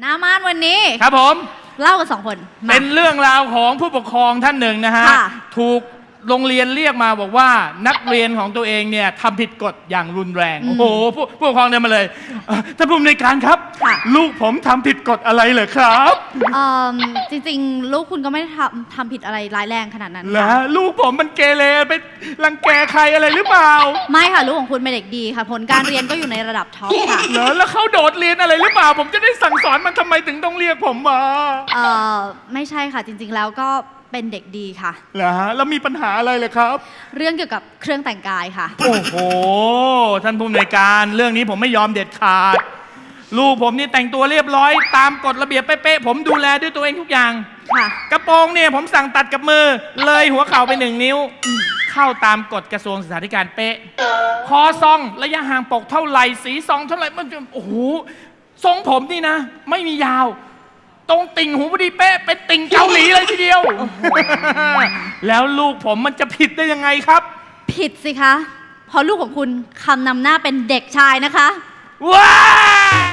หน้าม่านวันนี้ ครับผม เล่ากันสองคนมา เป็นเรื่องราวของผู้ปกครองท่านหนึ่งนะฮะ ค่ะ ถูก โรงเรียนเรียกมาบอกว่านักเรียนของตัวเองเนี่ยทำผิดกฎอย่างรุนแรงอืมโอ้โหผู้ผู้ปกครองเดินมาเลยเอ่อท่านผู้อำนวยการครับ ค่ะ ลูกผมทำผิดกฎอะไรเหรอครับเอิ่มจริงๆ ลูกคุณก็ไม่ได้ทำทำผิดอะไรร้ายแรงขนาดนั้นเหรอค่ะลูกผมมันเกเรไปรังแกใครอะไรหรือเปล่าไม่ค่ะ ลูกของคุณเป็นเด็กดีค่ะ ผลการเรียนก็อยู่ในระดับท็อปค่ะเหรอแล้วเขาโดดเรียนอะไรหรือเปล่า ผมจะได้สั่งสอนมันทำไมถึงต้องเรียกผมมา เอ่อ ไม่ใช่ค่ะจริงๆแล้วก็เป็นเด็กดีค่ะ เหรอฮะแล้วมีปัญหาอะไรเลยครับ เรื่องเกี่ยวกับเครื่องแต่งกายค่ะ โอ้โห ท่านผู้อำนวยการเรื่องนี้ผมไม่ยอมเด็ดขาด ลูกผมนี่แต่งตัวเรียบร้อย ตามกฎระเบียบเป๊ะๆผมดูแลด้วยตัวเองทุกอย่าง ค่ะ กระโปรงเนี่ยผมสั่งตัดกับมือ เลยหัวเข่าไปหนึ่งนิ้ว เข้าตามกฎกระทรวงศึกษาธิการเป๊ะ คอซองระยะห่างปกเท่าไหร่สีซองเท่าไหร่มันจะโอ้โหทรงผมนี่นะ ไม่มียาว ตรงติ่งหูพอดีเป๊ะเป็นติ่งเกาหลีเลยทีเดียว แล้วลูกผมมันจะผิดได้ยังไงครับ ผิดสิคะเพราะลูกของคุณคำนำหน้าเป็นเด็กชายนะคะ ว้าย